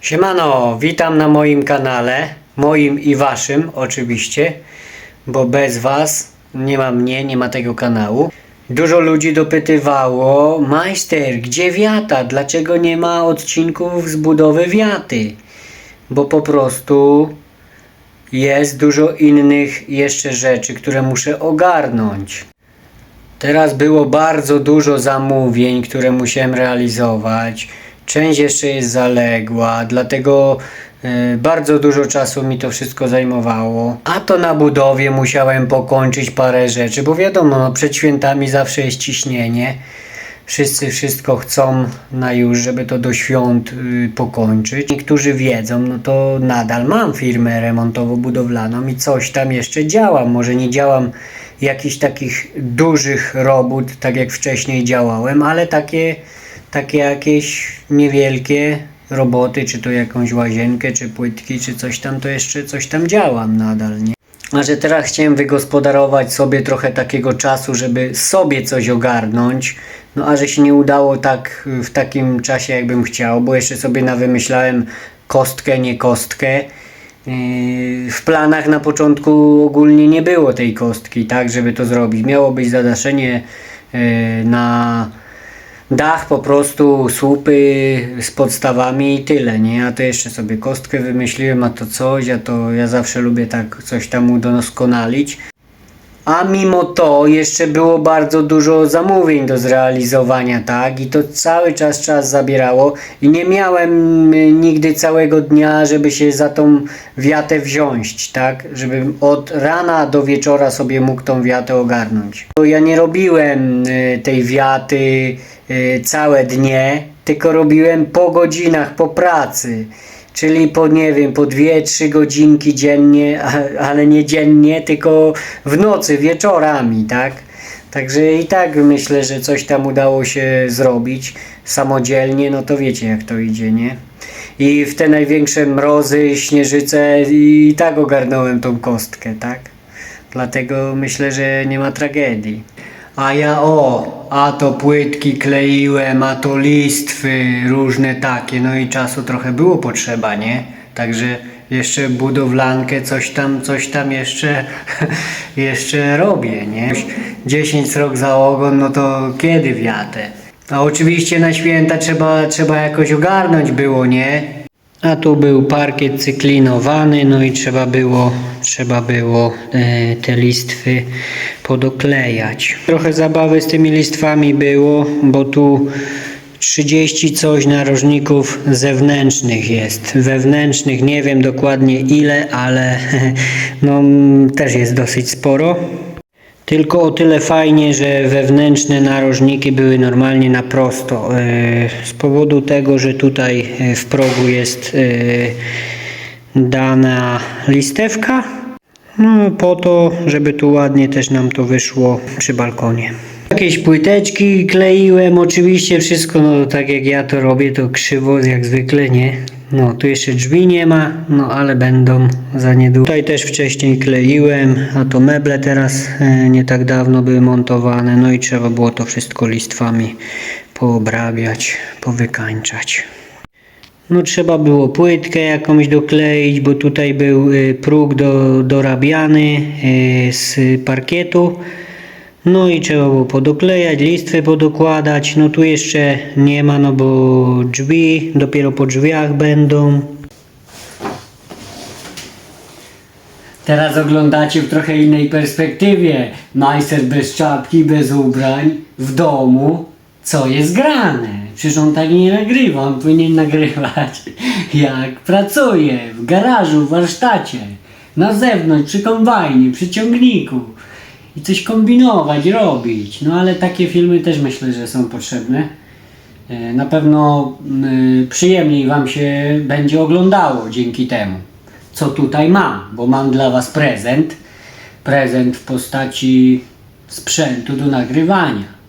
Siemano, witam na moim kanale, moim i waszym oczywiście, bo bez was nie ma mnie, nie ma tego kanału. Dużo ludzi dopytywało, majster, gdzie wiata? Dlaczego nie ma odcinków z budowy wiaty? Bo po prostu jest dużo innych jeszcze rzeczy, które muszę ogarnąć. Teraz było bardzo dużo zamówień, które musiałem realizować. Część jeszcze jest zaległa, dlatego e, bardzo dużo czasu mi to wszystko zajmowało. A to na budowie musiałem pokończyć parę rzeczy, bo wiadomo, no, przed świętami zawsze jest ciśnienie. Wszyscy wszystko chcą na już, żeby to do świąt y, pokończyć. Niektórzy wiedzą, no to nadal mam firmę remontowo-budowlaną i coś tam jeszcze działam. Może nie działam jakichś takich dużych robót, tak jak wcześniej działałem, ale takie, takie jakieś niewielkie roboty, czy to jakąś łazienkę, czy płytki, czy coś tam, to jeszcze coś tam działam nadal, nie? A że teraz chciałem wygospodarować sobie trochę takiego czasu, żeby sobie coś ogarnąć, no a że się nie udało tak w takim czasie, jakbym chciał, bo jeszcze sobie nawymyślałem kostkę, nie kostkę. Yy, W planach na początku ogólnie nie było tej kostki, tak, żeby to zrobić. Miało być zadaszenie yy, na dach, po prostu słupy z podstawami i tyle, nie? A to jeszcze sobie kostkę wymyśliłem, a to coś, a to ja zawsze lubię tak coś tam udoskonalić. A mimo to jeszcze było bardzo dużo zamówień do zrealizowania, tak? I to cały czas czas zabierało i nie miałem y, nigdy całego dnia, żeby się za tą wiatę wziąć, tak? Żebym od rana do wieczora sobie mógł tą wiatę ogarnąć. Bo ja nie robiłem y, tej wiaty całe dnie, tylko robiłem po godzinach, po pracy. Czyli po, nie wiem, po 2-3 godzinki dziennie, ale nie dziennie, tylko w nocy, wieczorami, tak? Także i tak myślę, że coś tam udało się zrobić samodzielnie, no to wiecie jak to idzie, nie? I w te największe mrozy, śnieżyce i tak ogarnąłem tą kostkę, tak? Dlatego myślę, że nie ma tragedii. A ja o, a to płytki kleiłem, a to listwy różne takie, no i czasu trochę było potrzeba, nie? Także jeszcze budowlankę, coś tam, coś tam jeszcze, jeszcze robię, nie? 10 rok za ogon, no to kiedy wiatę? A oczywiście na święta trzeba, trzeba jakoś ogarnąć było, nie? A tu był parkiet cyklinowany, no i trzeba było, trzeba było e, te listwy podoklejać. Trochę zabawy z tymi listwami było, bo tu 30 coś narożników zewnętrznych jest. Wewnętrznych nie wiem dokładnie ile, ale no też jest dosyć sporo. Tylko o tyle fajnie, że wewnętrzne narożniki były normalnie na prosto. E, Z powodu tego, że tutaj e, w progu jest e, dana listewka. No po to, żeby tu ładnie też nam to wyszło przy balkonie. Jakieś płyteczki kleiłem, oczywiście wszystko no tak jak ja to robię, to krzywo jak zwykle, nie? No tu jeszcze drzwi nie ma, no ale będą za niedługo. Tutaj też wcześniej kleiłem, a to meble teraz e, nie tak dawno były montowane, no i trzeba było to wszystko listwami poobrabiać, powykańczać. No trzeba było płytkę jakąś dokleić, bo tutaj był y, próg do, dorabiany y, z parkietu. No i trzeba było podoklejać, listwy podokładać. No tu jeszcze nie ma, no bo drzwi dopiero po drzwiach będą. Teraz oglądacie w trochę innej perspektywie. Majster bez czapki, bez ubrań, w domu. Co jest grane? Przecież on tak nie nagrywa, on powinien nagrywać jak pracuje w garażu, w warsztacie, na zewnątrz, przy kombajnie, przy ciągniku i coś kombinować, robić. No ale takie filmy też myślę, że są potrzebne. E, Na pewno przyjemniej Wam się będzie oglądało dzięki temu, co tutaj mam, bo mam dla Was prezent. Prezent w postaci sprzętu do nagrywania.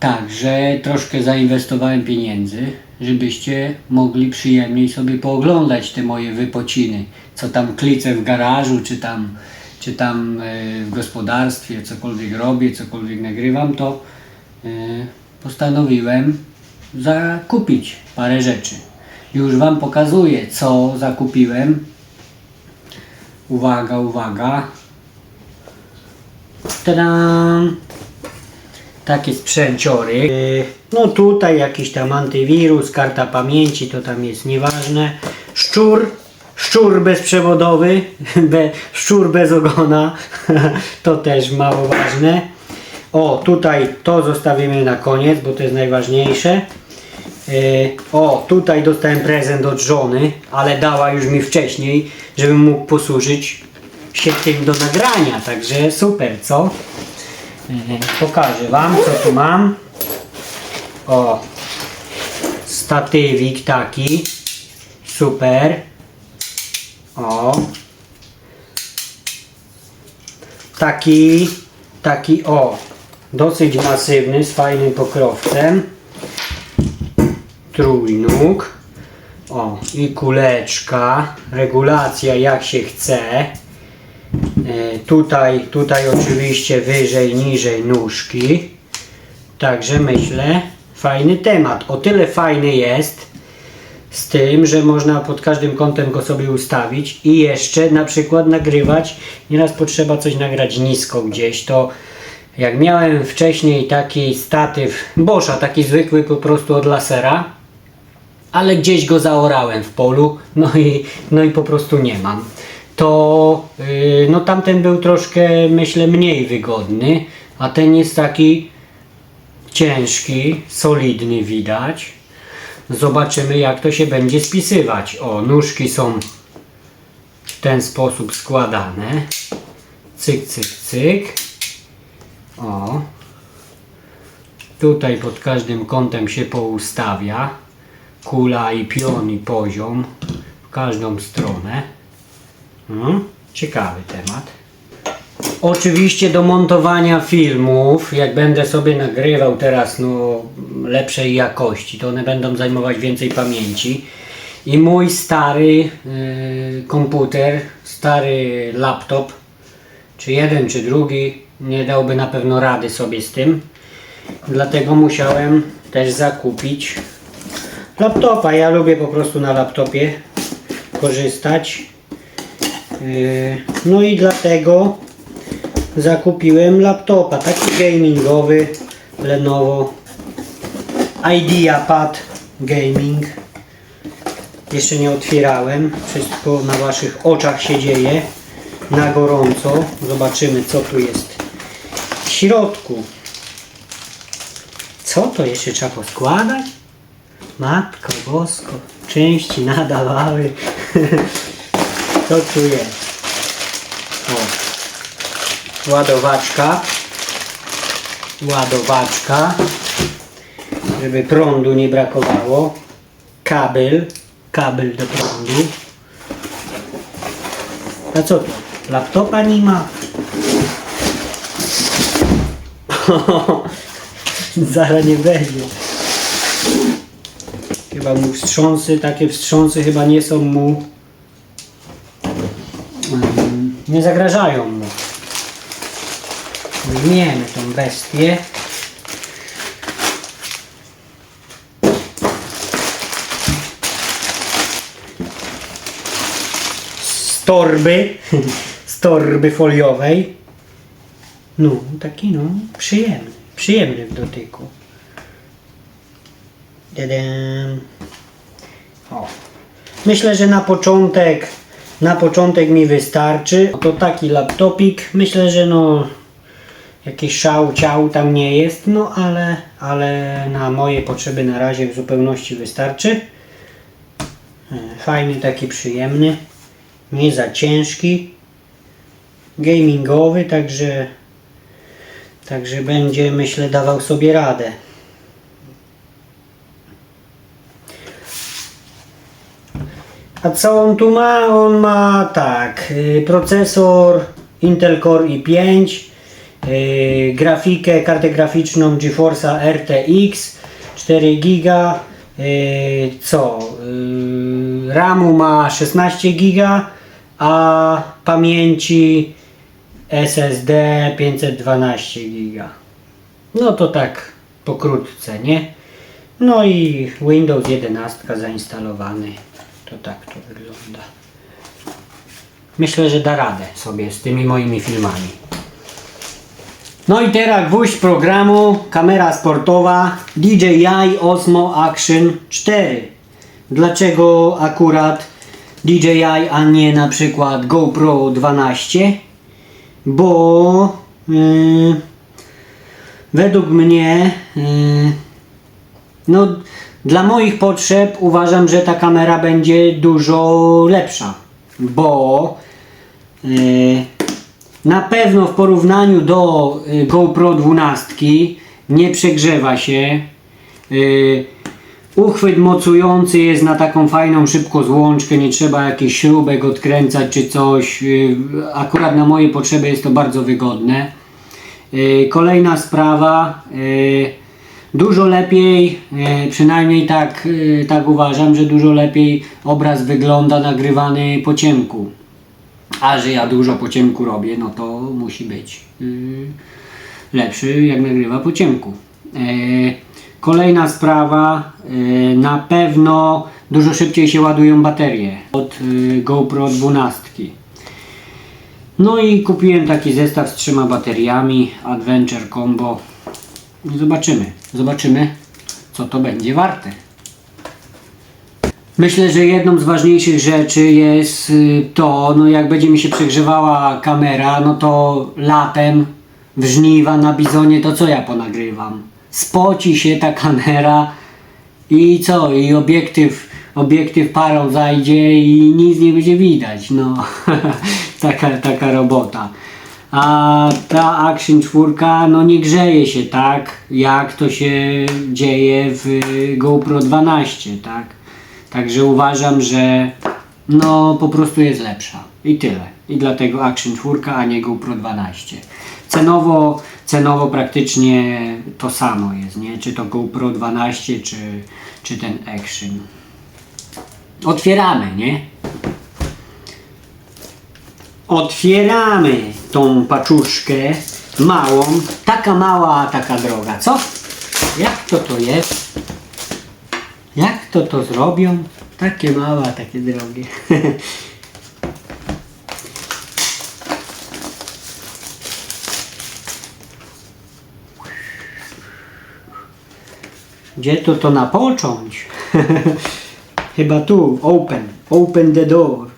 Także troszkę zainwestowałem pieniędzy, żebyście mogli przyjemniej sobie pooglądać te moje wypociny. Co tam klicę w garażu, czy tam, czy tam e, w gospodarstwie, cokolwiek robię, cokolwiek nagrywam, to e, postanowiłem zakupić parę rzeczy. Już Wam pokazuję, co zakupiłem. Uwaga, uwaga. Tadam! Takie sprzęciory. Yy, No tutaj jakiś tam antywirus, karta pamięci, to tam jest nieważne. Szczur, szczur bezprzewodowy, be, szczur bez ogona, to też mało ważne. O, tutaj to zostawimy na koniec, bo to jest najważniejsze. Yy, O, tutaj dostałem prezent od żony, ale dała już mi wcześniej, żebym mógł posłużyć się tym do nagrania, także super, co? Yy, Pokażę Wam, co tu mam. O, statywik taki, super. O, taki, taki, o, dosyć masywny, z fajnym pokrowcem trójnóg. O, i kuleczka, regulacja jak się chce. E, tutaj, tutaj oczywiście wyżej, niżej nóżki. Także myślę, fajny temat. O tyle fajny jest z tym, że można pod każdym kątem go sobie ustawić i jeszcze na przykład nagrywać. Nieraz potrzeba coś nagrać nisko gdzieś, to jak miałem wcześniej taki statyw Boscha, taki zwykły po prostu od lasera, ale gdzieś go zaorałem w polu, no i, no i po prostu nie mam. To yy, no tamten był troszkę myślę mniej wygodny, a ten jest taki ciężki, solidny widać. Zobaczymy jak to się będzie spisywać. O, nóżki są w ten sposób składane. Cyk, cyk, cyk. O. Tutaj pod każdym kątem się poustawia. Kula i pion i poziom w każdą stronę. No, ciekawy temat. Oczywiście do montowania filmów, jak będę sobie nagrywał teraz no, lepszej jakości, to one będą zajmować więcej pamięci. I mój stary yy, komputer, stary laptop, czy jeden, czy drugi, nie dałby na pewno rady sobie z tym. Dlatego musiałem też zakupić laptopa. Ja lubię po prostu na laptopie korzystać. Yy, No i dlatego zakupiłem laptopa, taki gamingowy Lenovo IdeaPad Gaming. Jeszcze nie otwierałem, wszystko na waszych oczach się dzieje na gorąco. Zobaczymy co tu jest w środku. Co to jeszcze trzeba poskładać? Matko Bosko, części nadawały. Co tu jest? Ładowaczka. Ładowaczka. Żeby prądu nie brakowało. Kabel. Kabel do prądu. A co to? Laptopa nie ma? Zaraz nie będzie. Chyba mu wstrząsy, takie wstrząsy chyba nie są mu nie zagrażają mu. Wyjmiemy tą bestię. Z torby, z torby foliowej. No, taki no, przyjemny, przyjemny w dotyku. Dadam. O. Myślę, że na początek na początek mi wystarczy. To taki laptopik. Myślę, że no jakiś szał ciał tam nie jest, no ale, ale na moje potrzeby na razie w zupełności wystarczy. E, Fajny, taki przyjemny. Nie za ciężki. Gamingowy, także także będzie myślę dawał sobie radę. A co on tu ma? On ma tak, y, procesor Intel Core i5, y, grafikę, kartę graficzną GeForce'a RTX 4 GB, co? Y, RAMu ma 16 GB, a pamięci SSD 512 GB. No to tak pokrótce, nie? No i Windows 11 zainstalowany. To tak to wygląda. Myślę, że da radę sobie z tymi moimi filmami. No i teraz gwóźdź programu, kamera sportowa DJI Osmo Action 4. Dlaczego akurat DJI, a nie na przykład GoPro 12? Bo yy, według mnie yy, no, dla moich potrzeb uważam, że ta kamera będzie dużo lepsza, bo yy, na pewno w porównaniu do y, GoPro 12 nie przegrzewa się. Y, Uchwyt mocujący jest na taką fajną szybko złączkę, nie trzeba jakichś śrubek odkręcać czy coś. Y, Akurat na moje potrzeby jest to bardzo wygodne. Kolejna sprawa, dużo lepiej, przynajmniej tak, tak uważam, że dużo lepiej obraz wygląda nagrywany po ciemku. A że ja dużo po ciemku robię, no to musi być yy, lepszy jak nagrywa po ciemku. E, kolejna sprawa, e, na pewno dużo szybciej się ładują baterie od y, GoPro 12. No i kupiłem taki zestaw z trzema bateriami Adventure Combo. Zobaczymy, zobaczymy co to będzie warte. Myślę, że jedną z ważniejszych rzeczy jest y, to, no jak będzie mi się przegrzewała kamera, no to latem w żniwa na bizonie to co ja ponagrywam? Spoci się ta kamera i co? I obiektyw, obiektyw parą zajdzie i nic nie będzie widać. No, taka, taka robota. A ta Action 4 no nie grzeje się tak, jak to się dzieje w GoPro 12, tak? Także uważam, że no po prostu jest lepsza. I tyle. I dlatego Action 4, a nie GoPro 12. Cenowo, cenowo praktycznie to samo jest, nie? Czy to GoPro 12, czy, czy ten Action. Otwieramy, nie? Otwieramy tą paczuszkę małą. Taka mała, a taka droga, co? Jak to to jest? Jak to to zrobią? Takie małe, takie drogie. Gdzie to to napocząć? Chyba tu, open, open the door.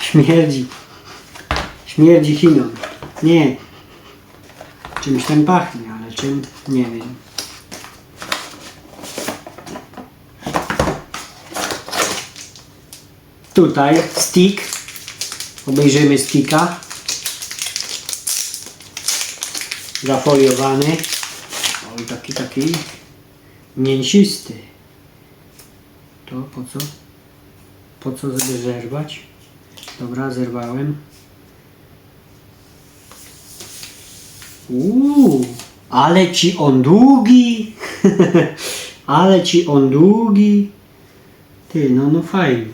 Śmierdzi. Śmierdzi chiną. Nie. Czymś tam pachnie, ale czym? Nie wiem. Tutaj stick. Obejrzymy sticka. Zafoliowany. Oj, taki, taki mięsisty. To po co? Po co zerwać? Dobra, zerwałem. Uuu, ale ci on długi. ale ci on długi. Ty, no, no fajny.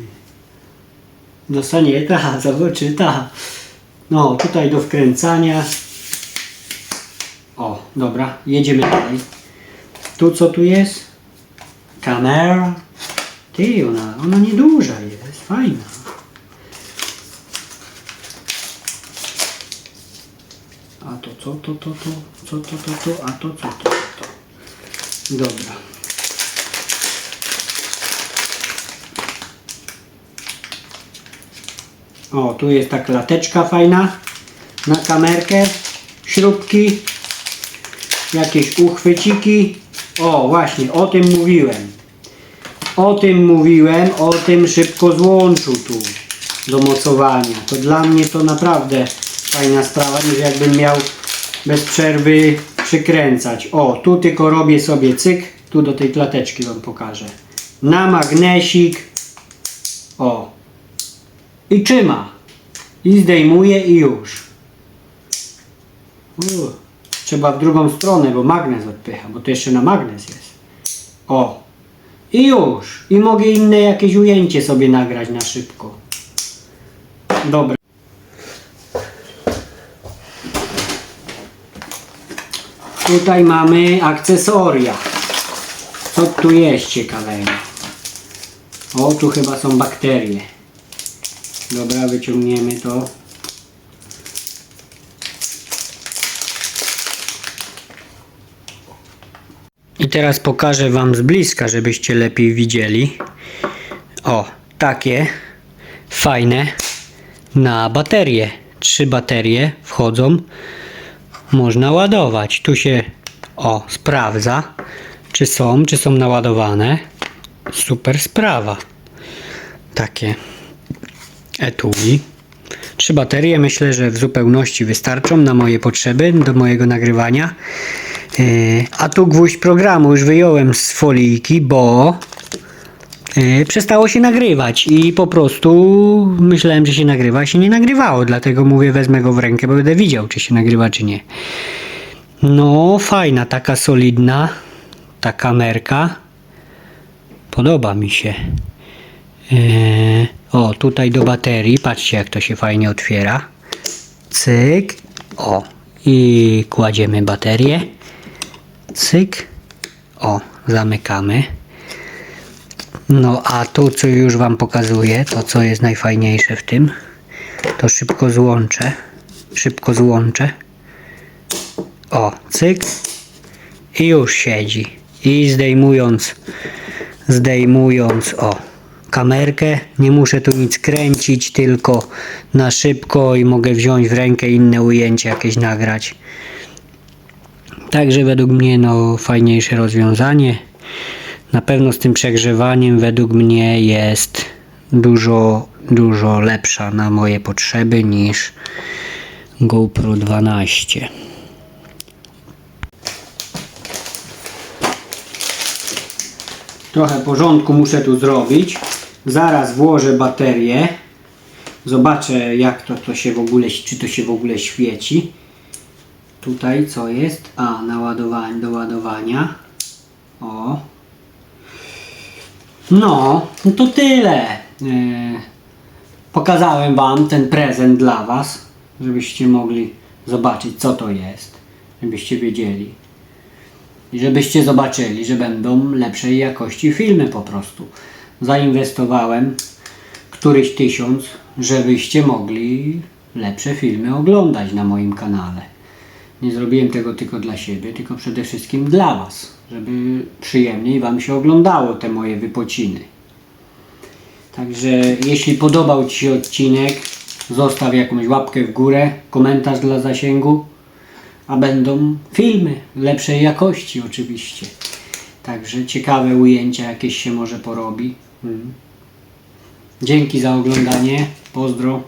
No sanieta, zobaczyta. No, tutaj do wkręcania. O, dobra, jedziemy dalej. Tu co tu jest? Kamera. Ty, ona, ona nieduża jest, fajna. To co to to to? Co to to to? A to co to to? Dobra. O, tu jest ta klateczka fajna na kamerkę, śrubki, jakieś uchwyciki. O, właśnie, o tym mówiłem. O tym mówiłem, o tym szybko złączu tu do mocowania. To dla mnie to naprawdę fajna sprawa, niż jakbym miał bez przerwy przykręcać. O, tu tylko robię sobie cyk, tu do tej klateczki wam pokażę. Na magnesik. O. I trzyma. I zdejmuje i już. U, trzeba w drugą stronę, bo magnes odpycha, bo to jeszcze na magnes jest. O. I już. I mogę inne jakieś ujęcie sobie nagrać na szybko. Dobra. Tutaj mamy akcesoria. Co tu jest ciekawego? O, tu chyba są bakterie. Dobra, wyciągniemy to. I teraz pokażę Wam z bliska, żebyście lepiej widzieli. O, takie fajne na baterie. Trzy baterie wchodzą. Można ładować. Tu się o sprawdza, czy są, czy są naładowane. Super sprawa. Takie etui. Trzy baterie myślę, że w zupełności wystarczą na moje potrzeby, do mojego nagrywania. Yy, A tu gwóźdź programu już wyjąłem z folijki, bo przestało się nagrywać i po prostu myślałem, że się nagrywa, a się nie nagrywało, dlatego mówię wezmę go w rękę, bo będę widział, czy się nagrywa, czy nie. No, fajna, taka solidna, ta kamerka. Podoba mi się. Yy, o, tutaj do baterii, patrzcie jak to się fajnie otwiera. Cyk. O, i kładziemy baterię. Cyk. O, zamykamy. No a tu co już Wam pokazuję, to co jest najfajniejsze w tym, to szybko złączę. Szybko złączę. O, cyk. I już siedzi. I zdejmując, zdejmując, o, kamerkę, nie muszę tu nic kręcić, tylko na szybko i mogę wziąć w rękę inne ujęcie jakieś nagrać. Także według mnie no fajniejsze rozwiązanie. Na pewno z tym przegrzewaniem według mnie jest dużo, dużo lepsza na moje potrzeby niż GoPro 12. Trochę porządku muszę tu zrobić. Zaraz włożę baterię. Zobaczę jak to, to się w ogóle, czy to się w ogóle świeci. Tutaj co jest? A, naładowanie, do ładowania. O. No, no to tyle. E, pokazałem Wam ten prezent dla Was, żebyście mogli zobaczyć co to jest. Żebyście wiedzieli. I żebyście zobaczyli, że będą lepszej jakości filmy po prostu. Zainwestowałem któryś tysiąc, żebyście mogli lepsze filmy oglądać na moim kanale. Nie zrobiłem tego tylko dla siebie, tylko przede wszystkim dla Was, żeby przyjemniej Wam się oglądało te moje wypociny. Także jeśli podobał Ci się odcinek, zostaw jakąś łapkę w górę, komentarz dla zasięgu, a będą filmy lepszej jakości oczywiście. Także ciekawe ujęcia jakieś się może porobi. Mm. Dzięki za oglądanie. Pozdro.